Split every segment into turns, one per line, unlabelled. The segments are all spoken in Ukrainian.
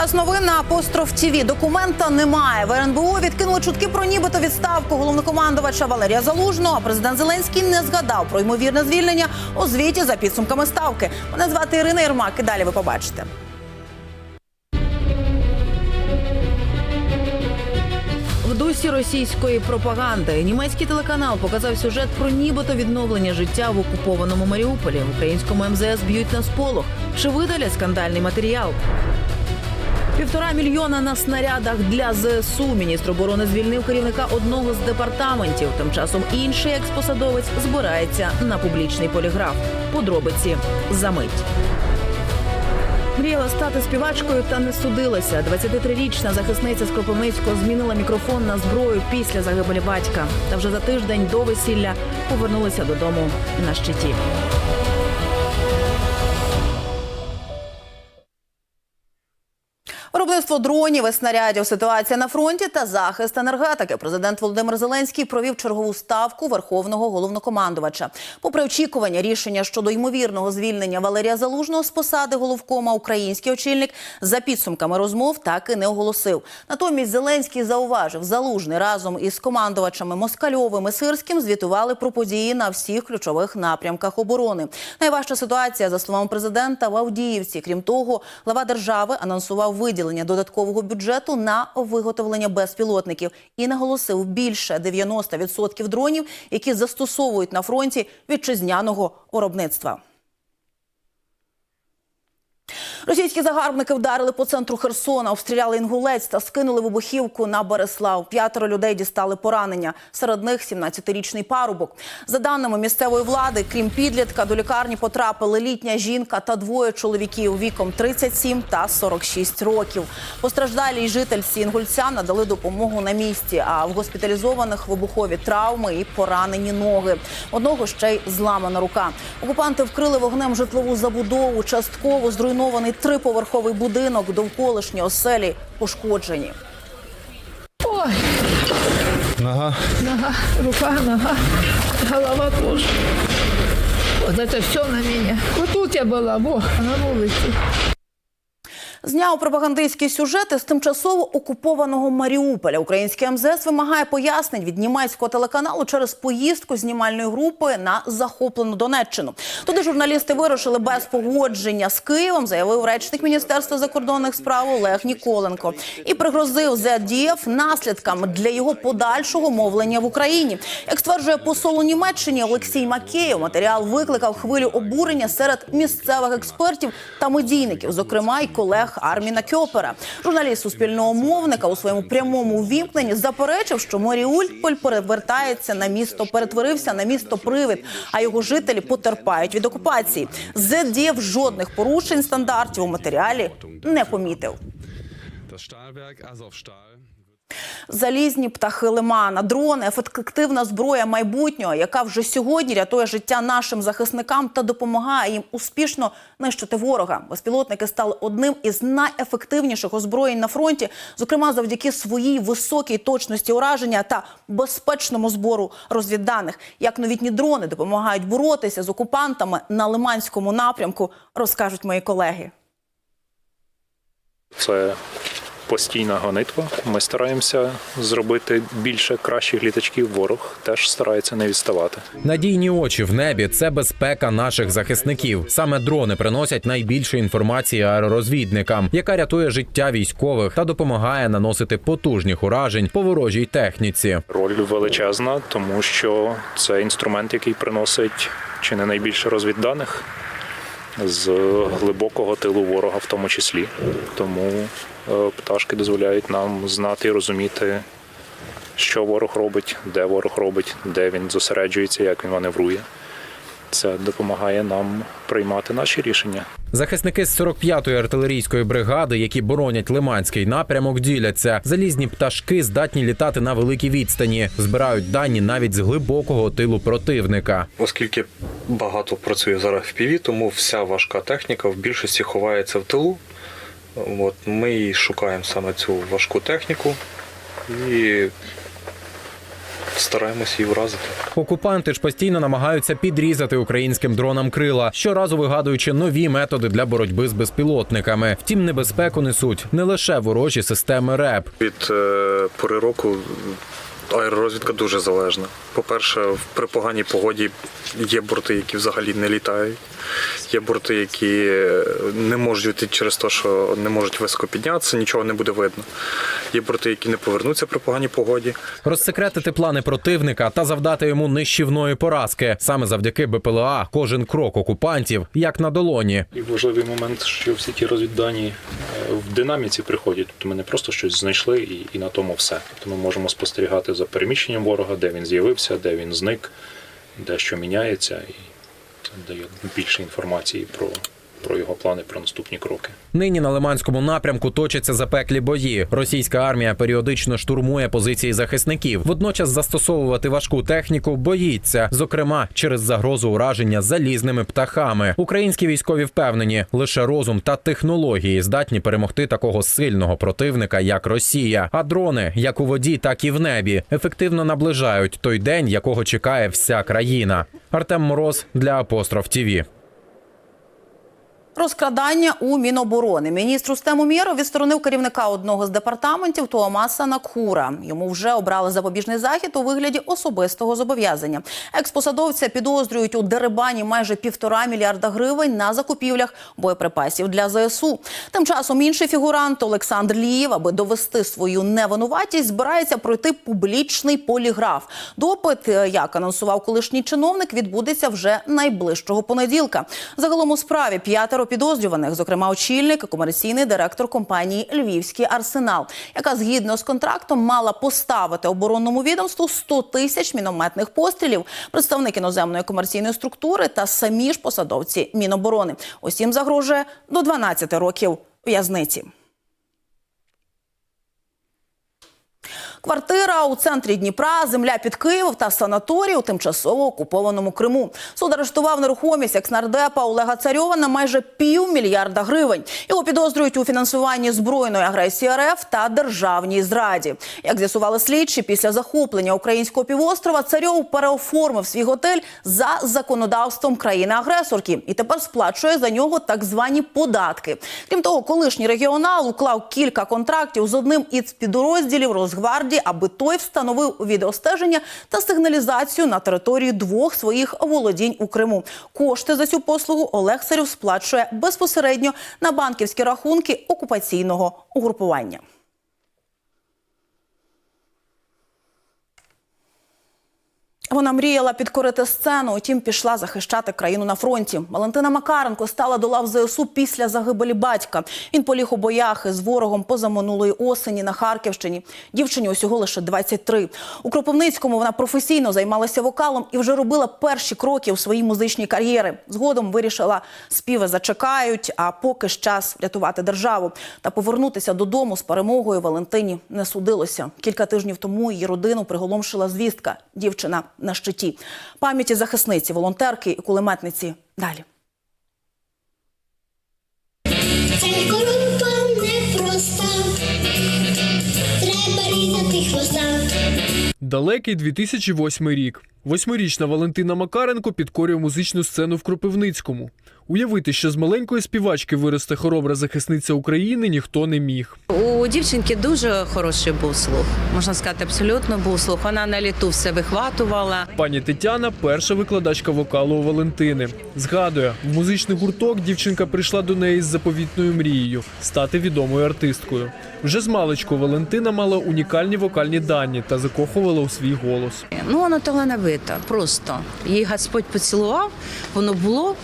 Час новин на апостроф ТІВІ. Документа немає. В РНБО відкинули чутки про нібито відставку головнокомандувача Валерія Залужного. А президент Зеленський не згадав про ймовірне звільнення у звіті за підсумками ставки. Мене звати Ірина Єрмак. І далі ви побачите. В дусі російської пропаганди німецький телеканал показав сюжет про нібито відновлення життя в окупованому Маріуполі. В українському МЗС б'ють на сполох. Чи видалять скандальний матеріал? Півтора мільйона на снарядах для ЗСУ. Міністр оборони звільнив керівника одного з департаментів. Тим часом інший експосадовець збирається на публічний поліграф. Подробиці за мить. Мріяла стати співачкою та не судилася. 23-річна захисниця з змінила мікрофон на зброю після загибелі батька. Та вже за тиждень до весілля повернулася додому на щиті. Виробництво дронів і снарядів, ситуація на фронті та захист енергетики. Президент Володимир Зеленський провів чергову ставку верховного головнокомандувача. Попри очікування рішення щодо ймовірного звільнення Валерія Залужного з посади головкома, український очільник за підсумками розмов так і не оголосив. Натомість Зеленський зауважив, залужний разом із командувачами Москальовим і Сирським звітували про події на всіх ключових напрямках оборони. Найважча ситуація, за словами президента, в Авдіївці. Крім того, глава держави анонсував виділення додаткового бюджету на виготовлення безпілотників і наголосив більше 90% дронів, які застосовують на фронті вітчизняного виробництва. Російські загарбники вдарили по центру Херсона, обстріляли інгулець та скинули вибухівку на Береслав. П'ятеро людей дістали поранення. Серед них 17-річний парубок. За даними місцевої влади, крім підлітка, до лікарні потрапили літня жінка та двоє чоловіків віком 37 та 46 років. Постраждалій жительці інгульця надали допомогу на місці. А в госпіталізованих вибухові травми і поранені ноги. Одного ще й зламана рука. Окупанти вкрили вогнем житлову забудову. Частково зруйнований триповерховий будинок. Довколишні оселі пошкоджені.
Ой,
Нога.
нога, рука, нога, голова теж. Вот это все на меня. Вот тут я была, во, на вулиці.
Зняв пропагандистські сюжети з тимчасово окупованого Маріуполя. Український МЗС вимагає пояснень від німецького телеканалу через поїздку знімальної групи на захоплену Донеччину. Туди журналісти вирушили без погодження з Києвом, заявив речник Міністерства закордонних справ Олег Ніколенко і пригрозив ЗДФ наслідками для його подальшого мовлення в Україні. Як стверджує посол у Німеччині Олексій Макеєв, матеріал викликав хвилю обурення серед місцевих експертів та медійників, зокрема й колег Арміна Кьопера. Журналіст суспільного мовника у своєму прямому увімкненні заперечив, що Маріуполь перевертається на місто, перетворився на місто привид, а його жителі потерпають від окупації. ЗДФ жодних порушень стандартів у матеріалі не помітив. Залізні птахи лимана, дрони, ефективна зброя майбутнього, яка вже сьогодні рятує життя нашим захисникам та допомагає їм успішно нищити ворога. Безпілотники стали одним із найефективніших озброєнь на фронті, зокрема завдяки своїй високій точності ураження та безпечному збору розвідданих. Як новітні дрони допомагають боротися з окупантами на лиманському напрямку, розкажуть мої колеги.
Це постійна гонитва. Ми стараємося зробити більше кращих літачків. Ворог теж старається не відставати.
Надійні очі в небі це безпека наших захисників. Саме дрони приносять найбільше інформації аеророзвідникам, яка рятує життя військових та допомагає наносити потужних уражень по ворожій техніці.
Роль величезна, тому що це інструмент, який приносить чи не найбільше розвідданих з глибокого тилу ворога, в тому числі. Тому пташки дозволяють нам знати і розуміти, що ворог робить, де ворог робить, де він зосереджується, як він маневрує. Це допомагає нам приймати наші рішення.
Захисники з 45-ї артилерійської бригади, які боронять лиманський напрямок, діляться. Залізні пташки здатні літати на великій відстані, збирають дані навіть з глибокого тилу противника.
Оскільки багато працює зараз в ПІВі, тому вся важка техніка в більшості ховається в тилу. От, ми і шукаємо саме цю важку техніку і стараємося її вразити.
Окупанти ж постійно намагаються підрізати українським дронам крила, щоразу вигадуючи нові методи для боротьби з безпілотниками. Втім, небезпеку несуть не лише ворожі системи РЕП.
Від е, пори року аеророзвідка дуже залежна. По-перше, при поганій погоді є борти, які взагалі не літають. Є борти, які е, не можуть летіти через те, що не можуть високо піднятися, нічого не буде видно. Є борти, які не повернуться при поганій погоді.
Розсекретити плани противника та завдати йому нищівної поразки. Саме завдяки БПЛА кожен крок окупантів як на долоні.
І важливий момент, що всі ті розвіддані е, в динаміці приходять. Тобто ми не просто щось знайшли і, і на тому все. Тобто ми можемо спостерігати за переміщенням ворога, де він з'явився, де він зник, де що міняється, і це дає більше інформації про, про його плани, про наступні кроки.
Нині на Лиманському напрямку точаться запеклі бої. Російська армія періодично штурмує позиції захисників. Водночас застосовувати важку техніку боїться, зокрема через загрозу ураження залізними птахами. Українські військові впевнені, лише розум та технології здатні перемогти такого сильного противника, як Росія. А дрони, як у воді, так і в небі, ефективно наближають той день, якого чекає вся країна. Артем Мороз для Апостроф ТІВІ.
Розкрадання у Міноборони. Міністр Рустем Умєров відсторонив керівника одного з департаментів Туомаса Накхура. Йому вже обрали запобіжний захід у вигляді особистого зобов'язання. Експосадовця підозрюють у дерибані майже півтора мільярда гривень на закупівлях боєприпасів для ЗСУ. Тим часом інший фігурант Олександр Лієв, аби довести свою невинуватість, збирається пройти публічний поліграф. Допит, е, як анонсував колишній чиновник, відбудеться вже найближчого понеділка. Загалом у справі п'ятеро підозрюваних, зокрема очільник комерційний директор компанії Львівський арсенал, яка згідно з контрактом мала поставити оборонному відомству 100 тисяч мінометних пострілів. Представник іноземної комерційної структури та самі ж посадовці Міноборони. Усім загрожує до 12 років в'язниці. Квартира у центрі Дніпра, земля під Києвом та санаторій у тимчасово окупованому Криму. Суд арештував нерухомість екснардепа Олега Царьова на майже півмільярда гривень. Його підозрюють у фінансуванні збройної агресії РФ та державній зраді. Як з'ясували слідчі, після захоплення українського півострова Царьов переоформив свій готель за законодавством країни-агресорки і тепер сплачує за нього так звані податки. Крім того, колишній регіонал уклав кілька контрактів з одним із підрозділів Росгвардії, аби той встановив відеостеження та сигналізацію на території двох своїх володінь у Криму. Кошти за цю послугу Олег Сарів сплачує безпосередньо на банківські рахунки окупаційного угрупування. Вона мріяла підкорити сцену, утім пішла захищати країну на фронті. Валентина Макаренко стала до лав ЗСУ після загибелі батька. Він поліг у боях із ворогом позаминулої осені на Харківщині. Дівчині усього лише 23. У Кропивницькому вона професійно займалася вокалом і вже робила перші кроки у своїй музичній кар'єрі. Згодом вирішила, співи зачекають, а поки ж час врятувати державу. Та повернутися додому з перемогою Валентині не судилося. Кілька тижнів тому її родину приголомшила звістка. Дівчина на щиті. Пам'яті захисниці, волонтерки і кулеметниці. Далі.
Далекий 2008 рік. Восьмирічна Валентина Макаренко підкорює музичну сцену в Кропивницькому. Уявити, що з маленької співачки виросте хоробра захисниця України, ніхто не міг.
У дівчинки дуже хороший був слух. Можна сказати, абсолютно був слух. Вона на літу все вихватувала.
Пані Тетяна перша викладачка вокалу у Валентини. Згадує, в музичний гурток дівчинка прийшла до неї з заповітною мрією стати відомою артисткою. Вже з маличку Валентина мала унікальні вокальні дані та закохувала у свій голос.
Ну, вона талановита, просто. Її Господь поцілував, воно було.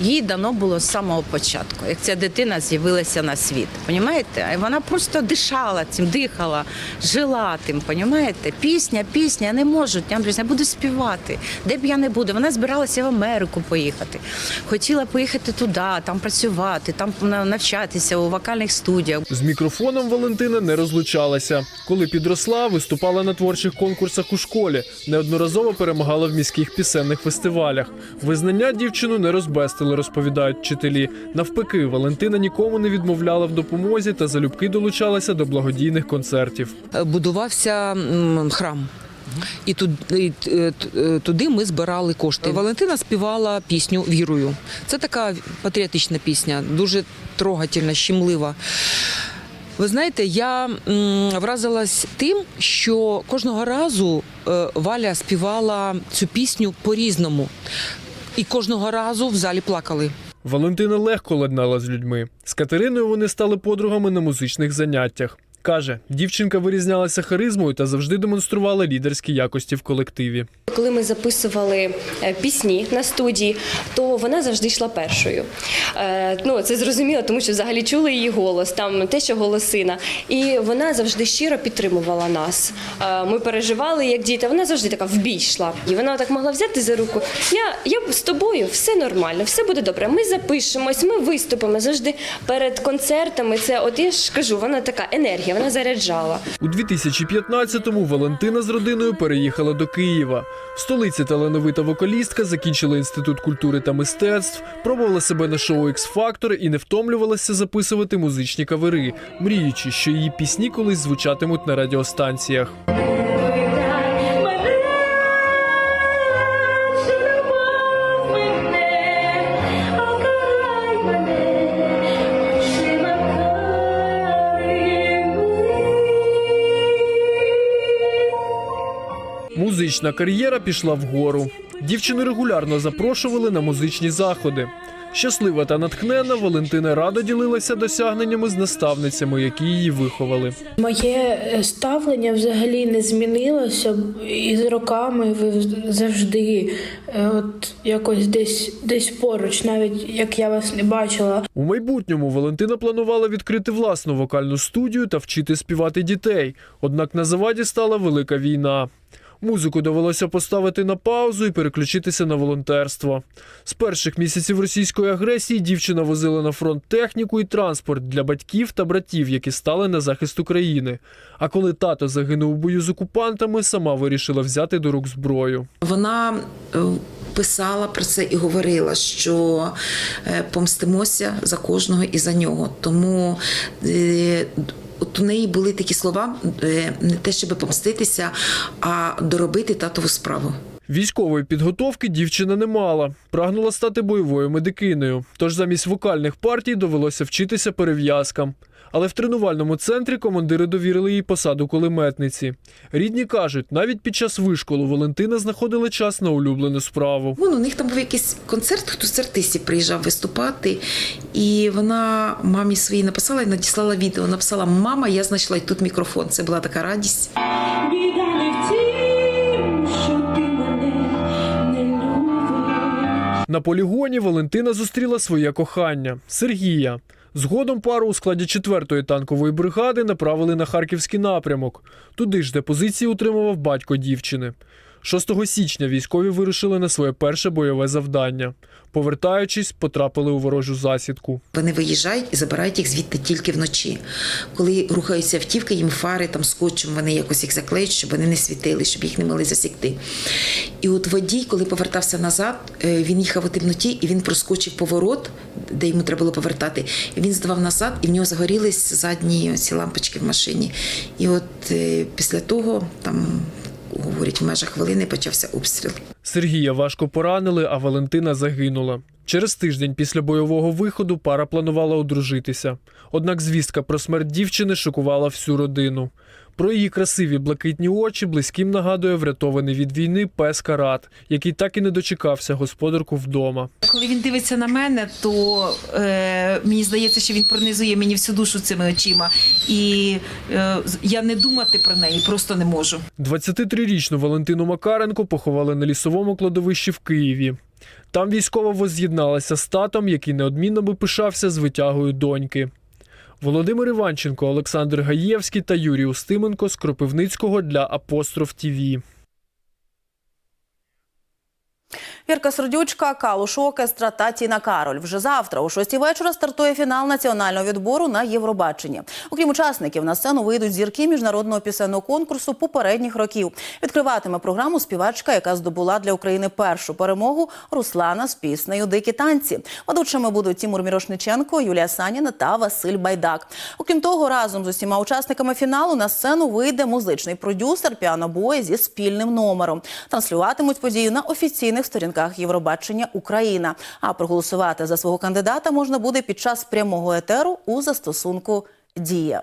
Їй дано було з самого початку, як ця дитина з'явилася на світ. Понімаєте? Вона просто дишала цим, дихала, жила тим. Понімаєте? Пісня, пісня, не можу. Я я буду співати. Де б я не буду. Вона збиралася в Америку поїхати. Хотіла поїхати туди, там працювати, там навчатися у вокальних студіях.
З мікрофоном Валентина не розлучалася. Коли підросла, виступала на творчих конкурсах у школі, неодноразово перемагала в міських пісенних фестивалях. Визнання дівчину не розбестили, розповідають вчителі. Навпаки, Валентина нікому не відмовляла в допомозі та залюбки долучалася до благодійних концертів.
будувався храм. І туди, е, е, туди ми збирали кошти. Валентина співала пісню Вірую. Це така патріотична пісня, дуже трогательна, щемлива. Ви знаєте, я вразилась тим, що кожного разу е, Валя співала цю пісню по-різному. І кожного разу в залі плакали.
Валентина легко ладнала з людьми. З Катериною вони стали подругами на музичних заняттях. Каже, дівчинка вирізнялася харизмою та завжди демонструвала лідерські якості в колективі.
Коли ми записували е, пісні на студії, то вона завжди йшла першою. Е, Ну, це зрозуміло, тому що взагалі чули її голос, там те, що голосина. І вона завжди щиро підтримувала нас. Е, Ми переживали як діти. Вона завжди така в бій йшла. І вона так могла взяти за руку. Я, я з тобою, все нормально, все буде добре. Ми запишемось, ми виступимо завжди перед концертами. Це от я ж кажу, вона така енергія, вона заряджала.
У 2015-му Валентина з родиною переїхала до Києва. В столиці талановита вокалістка закінчила інститут культури та мистецтв, пробувала себе на шоу X-Factor і не втомлювалася записувати музичні кавери, мріючи, що її пісні колись звучатимуть на радіостанціях. Музична кар'єра пішла вгору. Дівчину регулярно запрошували на музичні заходи. Щаслива та натхнена Валентина радо ділилася досягненнями з наставницями, які її виховали.
Моє е, ставлення взагалі не змінилося і з роками ви завжди е, от якось десь десь поруч, навіть як я вас не бачила.
У майбутньому Валентина планувала відкрити власну вокальну студію та вчити співати дітей. Однак на заваді стала велика війна. Музику довелося поставити на паузу і переключитися на волонтерство. З перших місяців російської агресії дівчина возила на фронт техніку і транспорт для батьків та братів, які стали на захист України. А коли тато загинув у бою з окупантами, сама вирішила взяти до рук зброю.
Вона е, писала про це і говорила, що е, помстимося за кожного і за нього. Тому е, от у неї були такі слова: е, не те, щоб помститися, а доробити татову справу.
Військової підготовки дівчина не мала, прагнула стати бойовою медикиною. Тож замість вокальних партій довелося вчитися перев'язкам. Але в тренувальному центрі командири довірили їй посаду кулеметниці. Рідні кажуть, навіть під час вишколу Валентина знаходила час на улюблену справу.
Вон у них там був якийсь концерт, хтось з артистів приїжджав виступати, і вона мамі своїй написала і надіслала відео. Написала: Мама, я знайшла і тут мікрофон. Це була така радість.
На полігоні Валентина зустріла своє кохання Сергія. Згодом пару у складі 4-ї танкової бригади направили на харківський напрямок, туди ж, де позиції утримував батько дівчини. 6 січня військові вирушили на своє перше бойове завдання. Повертаючись, потрапили у ворожу засідку.
Вони виїжджають і забирають їх звідти тільки вночі. Коли рухаються автівки, їм фари там скотчем, вони якось їх заклеють, щоб вони не світили, щоб їх не могли засікти. І от водій, коли повертався назад, е, він їхав у темноті і він проскочив поворот, де йому треба було повертати. І він здавав назад, і в нього загорілись задні ці лампочки в машині. І от е, після того там. Говорять, в межах хвилини почався обстріл.
Сергія важко поранили, а Валентина загинула. Через тиждень після бойового виходу пара планувала одружитися. Однак звістка про смерть дівчини шокувала всю родину. Про її красиві блакитні очі близьким нагадує врятований від війни пес Карат, який так і не дочекався господарку вдома.
Коли він дивиться на мене, то е, мені здається, що він пронизує мені всю душу цими очима. І е, я не думати про неї просто не можу.
23-річну Валентину Макаренко поховали на лісовому кладовищі в Києві. Там військова воз'єдналася з татом, який неодмінно би пишався з витягою доньки. Володимир Іванченко, Олександр Гаєвський та Юрій Устименко з Кропивницького для Апостроф ТІВІ.
Вірка Сердючка, Калуш Оркестра та Тіна Кароль. Вже завтра о 6 вечора стартує фінал національного відбору на Євробаченні. Окрім учасників, на сцену вийдуть зірки міжнародного пісенного конкурсу попередніх років. Відкриватиме програму співачка, яка здобула для України першу перемогу Руслана з піснею Дикі танці. Ведучими будуть Тімур Мірошниченко, Юлія Саніна та Василь Байдак. Окрім того, разом з усіма учасниками фіналу на сцену вийде музичний продюсер Піанобой зі спільним номером. Транслюватимуть подію на офіційних сторінках Євробачення Україна. А проголосувати за свого кандидата можна буде під час прямого етеру у застосунку Дія.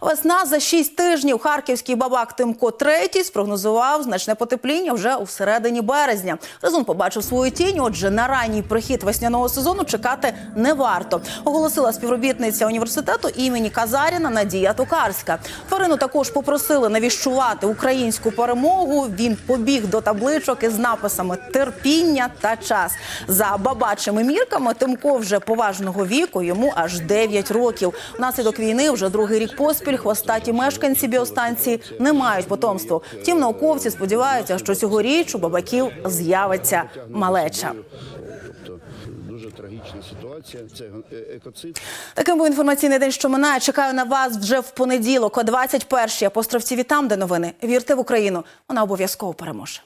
Весна за шість тижнів. Харківський бабак Тимко третій спрогнозував значне потепління вже у середині березня. Резун побачив свою тінь. Отже, на ранній прихід весняного сезону чекати не варто. Оголосила співробітниця університету імені Казаріна Надія Токарська. Тварину також попросили навіщувати українську перемогу. Він побіг до табличок із написами терпіння та час. За бабачими мірками Тимко вже поважного віку. Йому аж 9 років. Внаслідок війни вже другий рік поспіль хвостаті мешканці біостанції не мають потомству. Втім, науковці сподіваються, що цьогоріч у бабаків з'явиться малеча.
Дуже трагічна ситуація. Це екоцид.
Таким був інформаційний день, що минає. Чекаю на вас вже в понеділок, о 21-й. Апостровці там, де новини. Вірте в Україну. Вона обов'язково переможе.